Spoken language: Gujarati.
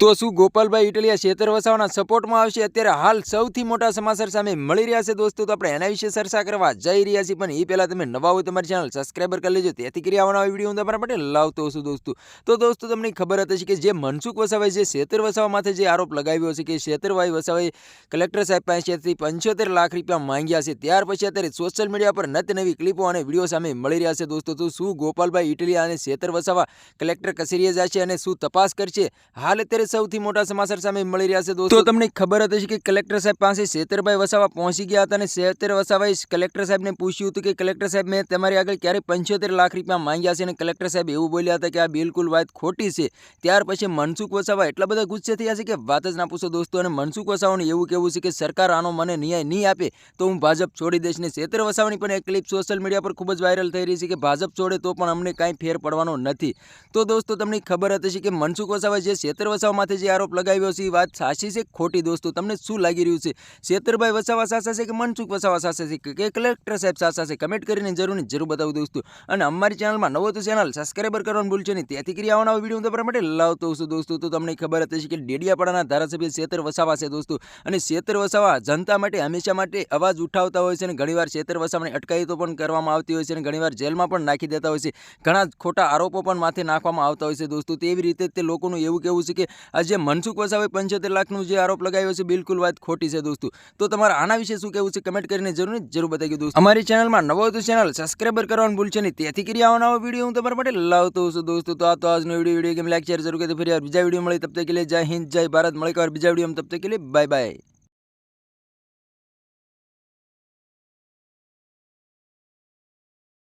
તો શું ગોપાલભાઈ ઇટલિયા શેતર વસાવાના સપોર્ટમાં આવશે? અત્યારે હાલ સૌથી મોટા સમાચાર સામે મળી રહ્યા છે દોસ્તો, તો આપણે એના વિશે ચર્ચા કરવા જઈ રહ્યા છીએ. પણ એ પહેલાં તમે નવા હોય તમારી ચેનલ સબસ્ક્રાઈબર કરી લેજો. તેથી કરી આવવાના વીડિયો હું તમારા માટે લાવતો છું દોસ્તો. તો દોસ્તો, તમને ખબર હતી કે જે મનસુખ વસાવાએ જે શેતર વસાવા માથે જે આરોપ લગાવ્યો છે કે શેતરભાઈ વસાવાએ કલેક્ટર સાહેબ પાસેથી પંચોતેર લાખ રૂપિયા માંગ્યા છે. ત્યાર પછી અત્યારે સોશિયલ મીડિયા પર નત નવી ક્લિપો અને વીડિયો સામે મળી રહ્યા છે દોસ્તો. તો શું ગોપાલભાઈ ઇટલિયા અને શેતર વસાવા કલેક્ટર કચેરીએ જશે અને શું તપાસ કરશે? હાલ અત્યારે સૌથી મોટા સમાચાર સામે મળી રહ્યા છે દોસ્તો. તમને ખબર હતી કે કલેક્ટર સાહેબ પાસે શેતરભાઈ વસાવા પહોંચી ગયા હતા અને શેતર વસાવાએ કલેક્ટર સાહેબને પૂછ્યું હતું કે કલેક્ટર સાહેબ, મેં તમારી આગળ ક્યારે પંચોતેર લાખ રૂપિયા માંગ્યા છે? અને કલેક્ટર સાહેબ એવું બોલ્યા હતા કે આ બિલકુલ વાત ખોટી છે. ત્યાર પછી મનસુખ વસાવા એટલા બધા ગુસ્સે થયા છે કે વાત જ ના પૂછો દોસ્તો. અને મનસુખ વસાવાનું એવું કહેવું છે કે સરકાર આનો મને ન્યાય નહીં આપે તો હું ભાજપ છોડી દઈશ. ને શેતર વસાવાની પણ એક ક્લિપ સોશિયલ મીડિયા પર ખૂબ જ વાયરલ થઈ રહી છે કે ભાજપ છોડે તો પણ અમને કાંઈ ફેર પડવાનો નથી. તો દોસ્તો, તમને ખબર હતી કે મનસુખ વસાવા જે શેતર વસાવા માથે જે આરોપ લગાવ્યો છે, એ વાત સાચી છે? ખોટી દોસ્તો, તમને શું લાગી રહ્યું છે? શેતરભાઈ વસાવા સાચા છે કે મનસુખ વસાવા સાચા છે કે- કલેક્ટર સાહેબ સાચા છે? કમેન્ટ કરીને જરૂર જરૂર બતાવું દોસ્તો. અને અમારી ચેનલમાં નવો તો ચેનલ સબસ્ક્રાઈબર કરવાનું ભૂલશે નહીં. ત્યાંથી કરી આવવાના વીડિયો તમારા માટે લાવતો છું દોસ્તો. તો તમને ખબર હતી કે ડેડિયાપાડાના ધારાસભ્ય શેતર વસાવા છે દોસ્તો. અને શેતર વસાવા જનતા માટે હંમેશા માટે અવાજ ઉઠાવતા હોય છે અને ઘણીવાર શેતર વસાવાને અટકાયતો પણ કરવામાં આવતી હોય છે અને ઘણીવાર જેલમાં પણ નાખી દેતા હોય છે. ઘણા ખોટા આરોપો પણ માથે નાખવામાં આવતા હોય છે દોસ્તો. તેવી રીતે તે લોકોનું એવું કહેવું છે કે આ જે મનસુખ વસાવે પંચોતેર લાખનું જે આરોપ લગાવ્યો છે, બિલકુલ વાત ખોટી છે દોસ્તો. તો તમારે આના વિશે શું કહેવું છે કમેન્ટ કરીને જરૂર જરૂર બતાવી દોસ્તો. અમારી ચેનલમાં નવો તો ચેનલ સબસ્ક્રાઈબર કરવાનું ભૂલશે નહીં. તેથી કરી આવવાનો વીડિયો હું તમારા માટે લાવતો છું દોસ્તો. તો આ તો આજનો વીડિયો વીડિયો કેમ લાઈક શેર જરૂર કરી ફરી બીજા વીડિયો મળી. તબ તક કે જય હિન્દ, જય ભારત. મળી બીજા વીડિયો તબ તક બાય બાય